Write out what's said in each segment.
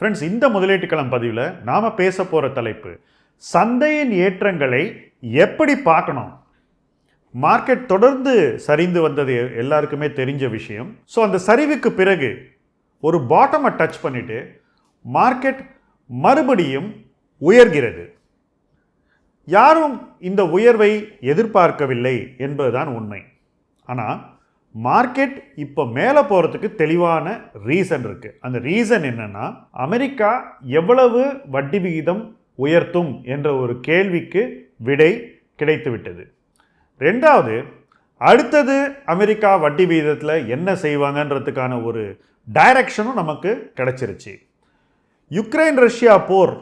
Friends இந்த முதலீட்டுக்களம் பதிவில் நாம் பேச போகிற தலைப்பு சந்தையின் ஏற்றங்களை எப்படி பார்க்கணும்? மார்க்கெட் தொடர்ந்து சரிந்து வந்தது எல்லாருக்குமே தெரிஞ்ச விஷயம். ஸோ அந்த சரிவுக்கு பிறகு ஒரு பாட்டமை டச் பண்ணிட்டு மார்க்கெட் மறுபடியும் உயர்கிறது. யாரும் இந்த உயர்வை எதிர்பார்க்கவில்லை என்பதுதான் உண்மை. ஆனால் மார்க்கெட் இப்போ மேலே போகிறதுக்கு தெளிவான ரீசன் இருக்குது அந்த ரீசன் என்னன்னா அமெரிக்கா எவ்வளவு வட்டி விகிதம் உயர்த்தும் என்ற ஒரு கேள்விக்கு விடை கிடைத்துவிட்டது. ரெண்டாவது அடுத்தது அமெரிக்கா வட்டி விகிதத்தில் என்ன செய்வாங்கன்றதுக்கான ஒரு டைரக்ஷனும் நமக்கு கிடைச்சிருச்சு. யுக்ரைன் ரஷ்யா போர்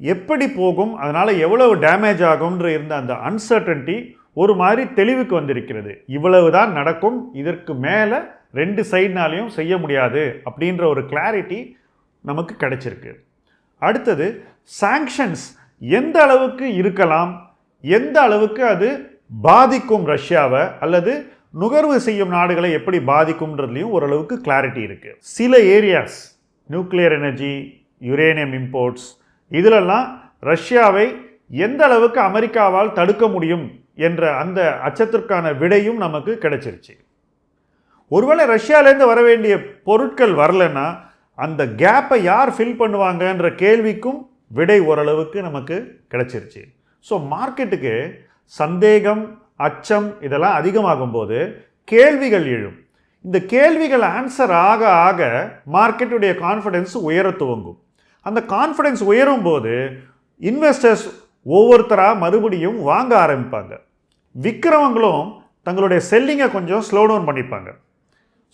எப்படி போகும் அதனால் எவ்வளவு டேமேஜ் ஆகும்ன்ற இருந்த அந்த அன்சர்டன்ட்டி ஒரு மாதிரி தெளிவுக்கு வந்திருக்கிறது. இவ்வளவு தான் நடக்கும். இதற்கு மேலே ரெண்டு சைட்னாலையும் செய்ய முடியாது அப்படின்ற ஒரு கிளாரிட்டி நமக்கு கிடைச்சிருக்கு. அடுத்தது சாங்ஷன்ஸ் எந்த அளவுக்கு இருக்கலாம்? எந்த அளவுக்கு அது பாதிக்கும் ரஷ்யாவை? அல்லது நுகர்வு செய்யும் நாடுகளை எப்படி பாதிக்கும்ன்றதுலையும் ஓரளவுக்கு கிளாரிட்டி இருக்குது சில areas nuclear energy uranium imports இதிலெல்லாம் ரஷ்யாவை எந்த அளவுக்கு அமெரிக்காவால் தடுக்க முடியும்? என்ற அந்த அச்சத்திற்கான விடையும் நமக்கு கிடைச்சிருச்சு. ஒருவேளை ரஷ்யாவிலேருந்து வர வேண்டிய பொருட்கள் வரலன்னா அந்த கேப்பை யார் ஃபில் பண்ணுவாங்கன்ற கேள்விக்கும் விடை ஓரளவுக்கு நமக்கு கிடைச்சிருச்சு. ஸோ மார்க்கெட்டுக்கு சந்தேகம் அச்சம் இதெல்லாம் அதிகமாகும் போது கேள்விகள் எழும். இந்த கேள்விகள் ஆன்சர் ஆக ஆக மார்க்கெட்டுடைய கான்ஃபிடென்ஸ் உயர துவங்கும். அந்த கான்ஃபிடென்ஸ் உயரும் போது இன்வெஸ்டர்ஸ் ஒவ்வொருத்தராக மறுபடியும் வாங்க ஆரம்பிப்பாங்க. விற்கிறவங்களும் தங்களுடைய செல்லிங்கை கொஞ்சம் ஸ்லோ டவுன் பண்ணிப்பாங்க.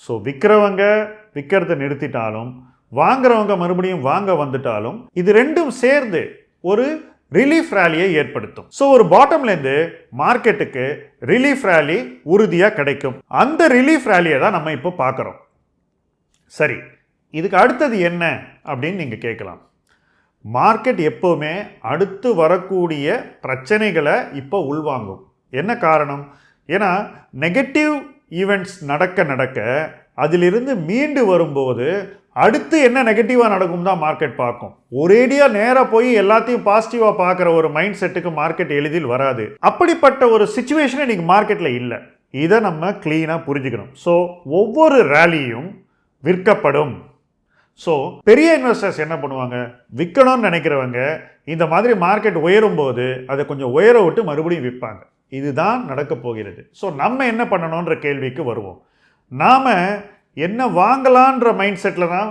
ஸோ விற்கிறவங்க விற்கிறத நிறுத்திட்டாலும் வாங்குறவங்க மறுபடியும் வாங்க வந்துட்டாலும் இது ரெண்டும் சேர்ந்து ஒரு ரிலீஃப் ரேலியை ஏற்படுத்தும். ஸோ ஒரு பாட்டம்லேருந்து மார்க்கெட்டுக்கு ரிலீஃப் ரேலி உறுதியாக கிடைக்கும். அந்த ரிலீஃப் ரேலியை தான் நம்ம இப்போ பார்க்குறோம். சரி இதுக்கு அடுத்தது என்ன அப்படின்னு நீங்கள் கேட்கலாம். மார்க்கெட் எப்போவுமே அடுத்து வரக்கூடிய பிரச்சனைகளை இப்போ உள்வாங்கும். என்ன காரணம்? ஏன்னா நெகட்டிவ் ஈவெண்ட்ஸ் நடக்க நடக்க அதிலிருந்து மீண்டு வரும்போது அடுத்து என்ன நெகட்டிவாக நடக்கும் தான் மார்க்கெட் பார்க்கும். ஒரேடியாக நேராக போய் எல்லாத்தையும் பாசிட்டிவாக பார்க்குற ஒரு மைண்ட் செட்டுக்கு மார்க்கெட் எளிதில் வராது. அப்படிப்பட்ட ஒரு சுச்சுவேஷன் நீங்கள் மார்க்கெட்டில் இல்லை. இதை நம்ம க்ளீனாக புரிஞ்சுக்கணும். ஸோ ஒவ்வொரு ரேலியும் விற்கப்படும். ஸோ பெரிய இன்வெஸ்டர்ஸ் என்ன பண்ணுவாங்க? விற்கணும்னு நினைக்கிறவங்க இந்த மாதிரி மார்க்கெட் உயரும் போது அதை கொஞ்சம் உயர விட்டு மறுபடியும் விற்பாங்க. இதுதான் நடக்கப் போகிறது. ஸோ நம்ம என்ன பண்ணணுன்ற கேள்விக்கு வருவோம். நாம் என்ன வாங்கலான்ற மைண்ட் செட்டில் தான்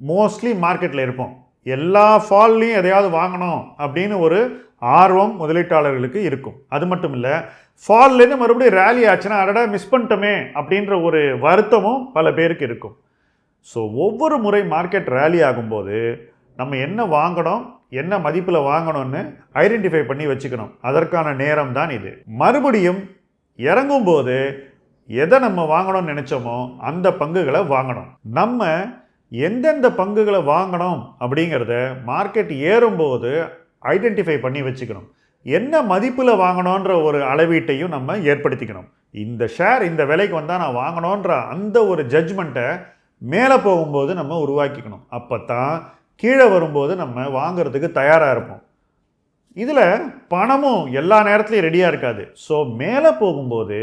மோஸ்ட்லி மார்க்கெட்டில் இருப்போம். எல்லா ஃபால்லையும் எதையாவது வாங்கணும் அப்படின்னு ஒரு ஆர்வம் முதலீட்டாளர்களுக்கு இருக்கும். அது மட்டும் இல்லை ஃபால்லேருந்து மறுபடியும் ரேலி ஆச்சுன்னா அடடா மிஸ் பண்ணிட்டோமே அப்படின்ற ஒரு வருத்தமும் பல பேருக்கு இருக்கும். ஸோ ஒவ்வொரு முறை மார்க்கெட் ரேலி ஆகும்போது நம்ம என்ன வாங்கணும் என்ன மதிப்பில் வாங்கணும்னு ஐடென்டிஃபை பண்ணி வச்சுக்கணும். அதற்கான நேரம் தான் இது. மறுபடியும் இறங்கும்போது எதை நம்ம வாங்கணும்னு நினச்சோமோ அந்த பங்குகளை வாங்கணும். நம்ம எந்தெந்த பங்குகளை வாங்கணும் அப்படிங்கிறத மார்க்கெட் ஏறும்போது ஐடென்டிஃபை பண்ணி வச்சுக்கணும். என்ன மதிப்பில் வாங்கணுன்ற ஒரு அளவீட்டையும் நம்ம ஏற்படுத்திக்கணும். இந்த ஷேர் இந்த விலைக்கு வந்தால் நான் வாங்கணுன்ற அந்த ஒரு ஜட்ஜ்மெண்ட்டை மேலே போகும்போது நம்ம உருவாக்கிக்கணும். அப்போ தான் கீழே வரும்போது நம்ம வாங்குறதுக்கு தயாராக இருப்போம். இதில் பணமும் எல்லா நேரத்துலையும் ரெடியாக இருக்காது. ஸோ மேலே போகும்போது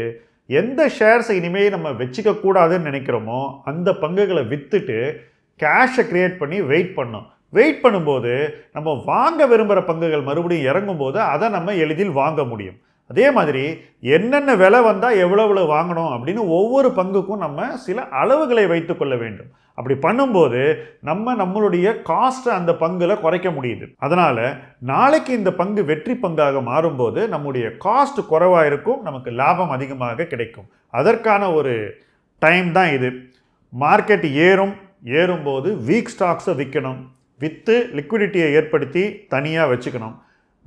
எந்த ஷேர்ஸை இனிமேல் நம்ம வச்சுக்க கூடாதுன்னு நினைக்கிறோமோ அந்த பங்குகளை விற்றுட்டு கேஷை க்ரியேட் பண்ணி வெயிட் பண்ணோம் வெயிட் பண்ணும்போது நம்ம வாங்க விரும்புகிற பங்குகள் மறுபடியும் இறங்கும்போது அதை நம்ம எளிதில் வாங்க முடியும். அதே மாதிரி என்னென்ன விலை வந்தால் எவ்வளோ எவ்வளோ வாங்கணும் அப்படின்னு ஒவ்வொரு பங்குக்கும் நம்ம சில அளவுகளை வைத்துக்கொள்ள வேண்டும். அப்படி பண்ணும்போது நம்ம நம்மளுடைய காஸ்ட்டை அந்த பங்கில் குறைக்க முடியுது. அதனால் நாளைக்கு இந்த பங்கு வெற்றி பங்காக மாறும்போது நம்முடைய காஸ்ட் குறைவாக இருக்கும் நமக்கு லாபம் அதிகமாக கிடைக்கும். அதற்கான ஒரு டைம் தான் இது. மார்க்கெட் ஏறும் ஏறும்போது வீக் ஸ்டாக்ஸை விற்கணும். விற்று லிக்விடிட்டியை ஏற்படுத்தி தனியாக வச்சுக்கணும்.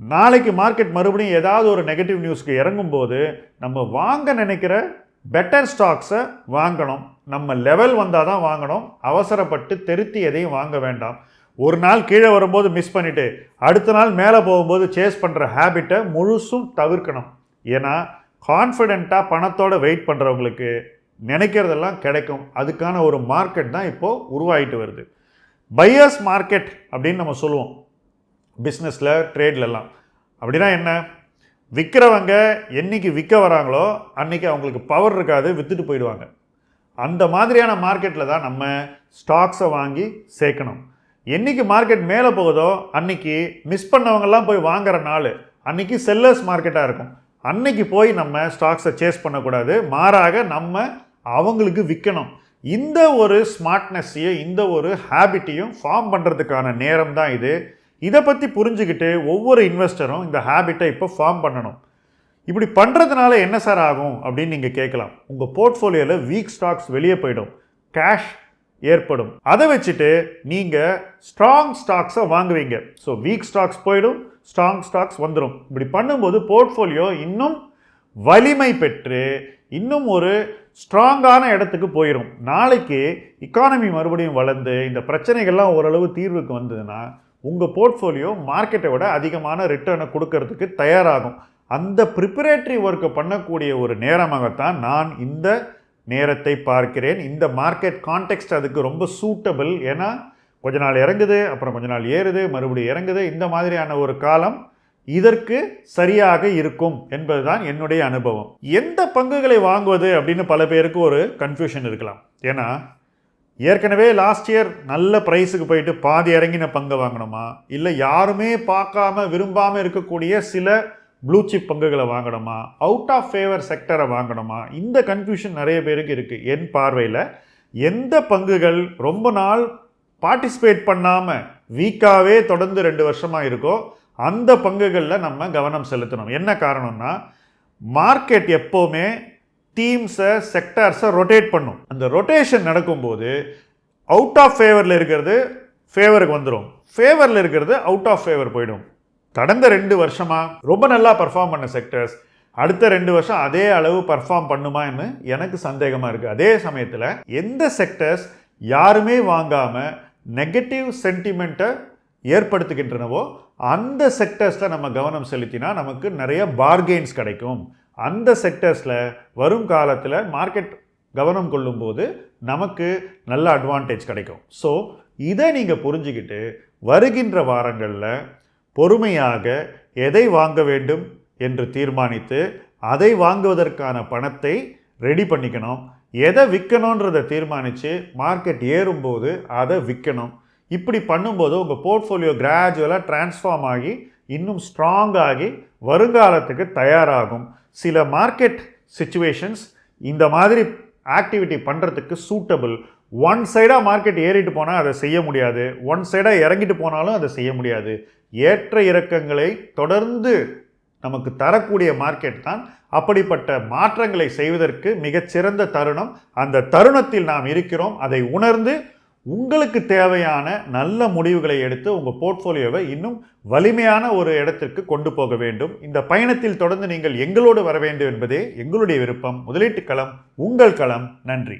நாளைக்கு மார்க்கெட் மறுபடியும் ஏதாவது ஒரு நெகட்டிவ் நியூஸ்க்கு இறங்கும்போது நம்ம வாங்க நினைக்கிற பெட்டர் ஸ்டாக்ஸை வாங்கணும். நம்ம லெவல் வந்தால் தான் வாங்கணும். அவசரப்பட்டு தெருத்தி எதையும் வாங்க வேண்டாம். ஒரு நாள் கீழே வரும்போது மிஸ் பண்ணிவிட்டு அடுத்த நாள் மேலே போகும்போது சேஸ் பண்ணுற ஹேபிட்டை முழுசும் தவிர்க்கணும். ஏன்னா கான்ஃபிடெண்ட்டாக பணத்தோட வெயிட் பண்ணுறவங்களுக்கு நினைக்கிறதெல்லாம் கிடைக்கும். அதுக்கான ஒரு மார்க்கெட் தான் இப்போது உருவாகிட்டு வருது. பையர்ஸ் மார்க்கெட் அப்படின்னு நம்ம சொல்லுவோம். பிஸ்னஸில் ட்ரேட்லலாம் அப்படின்னா என்ன? விற்கிறவங்க என்னைக்கு விற்க வராங்களோ அன்றைக்கி அவங்களுக்கு பவர் இருக்காது விற்றுட்டு போயிடுவாங்க. அந்த மாதிரியான மார்க்கெட்டில் தான் நம்ம ஸ்டாக்ஸை வாங்கி சேர்க்கணும். என்னைக்கு மார்க்கெட் மேலே போகுதோ அன்றைக்கி மிஸ் பண்ணவங்கெல்லாம் போய் வாங்குற நாள் அன்றைக்கி செல்லர்ஸ் மார்க்கெட்டாக இருக்கும். அன்னைக்கு போய் நம்ம ஸ்டாக்ஸை சேஸ் பண்ணக்கூடாது. மாறாக நம்ம அவங்களுக்கு விற்கணும் இந்த ஒரு ஸ்மார்ட்னஸ்ஸையும் இந்த ஒரு ஹேபிட்டையும் ஃபார்ம் பண்ணுறதுக்கான நேரம் தான் இது. இதை பற்றி புரிஞ்சுக்கிட்டு ஒவ்வொரு இன்வெஸ்டரும் இந்த ஹேபிட்டை இப்போ ஃபார்ம் பண்ணணும். இப்படி பண்ணுறதுனால என்ன சார் ஆகும் அப்படின்னு நீங்கள் கேட்கலாம். உங்கள் போர்ட்ஃபோலியோவில் வீக் ஸ்டாக்ஸ் வெளியே போயிடும். கேஷ் ஏற்படும். அதை வச்சுட்டு நீங்கள் ஸ்ட்ராங் ஸ்டாக்ஸை வாங்குவீங்க. ஸோ வீக் ஸ்டாக்ஸ் போயிடும் ஸ்ட்ராங் ஸ்டாக்ஸ் வந்துடும் இப்படி பண்ணும்போது போர்ட்ஃபோலியோ இன்னும் வலிமை பெற்று இன்னும் ஒரு ஸ்ட்ராங்கான இடத்துக்கு போயிடும் நாளைக்கு இக்கானமி மறுபடியும் வளர்ந்து இந்த பிரச்சனைகள்லாம் ஓரளவு தீர்வுக்கு வந்ததுன்னா உங்கள் போர்ட்ஃபோலியோ மார்க்கெட்டை விட அதிகமான ரிட்டர்னை கொடுக்கறதுக்கு தயாராகும். அந்த ப்ரிப்பரேட்டரி ஒர்க்கை பண்ணக்கூடிய ஒரு நேரமாகத்தான் நான் இந்த நேரத்தை பார்க்கிறேன். இந்த மார்க்கெட் கான்டெக்ட் அதுக்கு ரொம்ப சூட்டபிள் ஏன்னா கொஞ்ச நாள் இறங்குது அப்புறம் கொஞ்ச நாள் ஏறுது மறுபடியும் இறங்குது. இந்த மாதிரியான ஒரு காலம் இதற்கு சரியாக இருக்கும் என்பதுதான் என்னுடைய அனுபவம். எந்த பங்குகளை வாங்குவது அப்படின்னு பல பேருக்கு ஒரு கன்ஃபியூஷன் இருக்கலாம். ஏன்னா ஏற்கனவே லாஸ்ட் இயர் நல்ல ப்ரைஸுக்கு போயிட்டு பாதி இறங்கின பங்கை வாங்கணுமா? இல்லை யாருமே பார்க்காம விரும்பாமல் இருக்கக்கூடிய சில ப்ளூ சிப் பங்குகளை வாங்கணுமா? அவுட் ஆஃப் ஃபேவர் செக்டரை வாங்கணுமா? இந்த கன்ஃபியூஷன் நிறைய பேருக்கு இருக்குது என் பார்வையில் எந்த பங்குகள் ரொம்ப நாள் பார்ட்டிசிபேட் பண்ணாமல் வீக்காகவே தொடர்ந்து ரெண்டு வருஷமாக இருக்கோ அந்த பங்குகளில் நம்ம கவனம் செலுத்தணும். என்ன காரணம்னா மார்க்கெட் எப்போவுமே டீம்ஸை செக்டார்ஸை ரொட்டேட் பண்ணும். அந்த ரொட்டேஷன் நடக்கும்போது அவுட் ஆஃப் ஃபேவரில் இருக்கிறது ஃபேவருக்கு வந்துடும் ஃபேவரில் இருக்கிறது அவுட் ஆஃப் ஃபேவர் போயிடும். கடந்த ரெண்டு வருஷமாக ரொம்ப நல்லா பர்ஃபார்ம் பண்ண செக்டர்ஸ் அடுத்த ரெண்டு வருஷம் அதே அளவு பர்ஃபார்ம் பண்ணுமான்னு எனக்கு சந்தேகமாக இருக்குது அதே சமயத்தில் எந்த செக்டர்ஸ் யாருமே வாங்காமல் நெகட்டிவ் சென்டிமெண்ட்டை ஏற்படுத்துகின்றனவோ அந்த செக்டர்ஸில் நம்ம கவனம் செலுத்தினா நமக்கு நிறைய பார்கெயின்ஸ் கிடைக்கும். அந்த செக்டர்ஸில் வரும் காலத்தில் மார்க்கெட் கவனம் கொள்ளும்போது நமக்கு நல்ல அட்வான்டேஜ் கிடைக்கும். ஸோ இதை நீங்கள் புரிஞ்சுக்கிட்டு வருகின்ற வாரங்களில் பொறுமையாக எதை வாங்க வேண்டும் என்று தீர்மானித்து அதை வாங்குவதற்கான பணத்தை ரெடி பண்ணிக்கணும். எதை விற்கணுன்றதை தீர்மானித்து மார்க்கெட் ஏறும்போது அதை விற்கணும். இப்படி பண்ணும்போது உங்கள் போர்ட்ஃபோலியோ கிராஜுவலாக டிரான்ஸ்ஃபார்ம் ஆகி இன்னும் ஸ்ட்ராங் ஆகி வருங்காலத்துக்கு தயாராகும். சில மார்க்கெட் சுச்சுவேஷன்ஸ் இந்த மாதிரி ஆக்டிவிட்டி பண்ணுறதுக்கு சூட்டபிள் ஒன் சைடாக மார்க்கெட் ஏறிட்டு போனால் அதை செய்ய முடியாது. ஒன் சைடாக இறங்கிட்டு போனாலும் அதை செய்ய முடியாது. ஏற்ற இறக்கங்களை தொடர்ந்து நமக்கு தரக்கூடிய மார்க்கெட் தான். அப்படிப்பட்ட மாற்றங்களை செய்வதற்கு மிகச்சிறந்த தருணம். அந்த தருணத்தில் நாம் இருக்கிறோம். அதை உணர்ந்து உங்களுக்கு தேவையான நல்ல முடிவுகளை எடுத்து உங்கள் போர்ட்ஃபோலியோவை இன்னும் வலிமையான ஒரு இடத்திற்கு கொண்டு போக வேண்டும். இந்த பயணத்தில் தொடர்ந்து நீங்கள் எங்களோடு வர வேண்டும் என்பதே எங்களுடைய விருப்பம். முதலீட்டு களம் உங்கள் களம். நன்றி.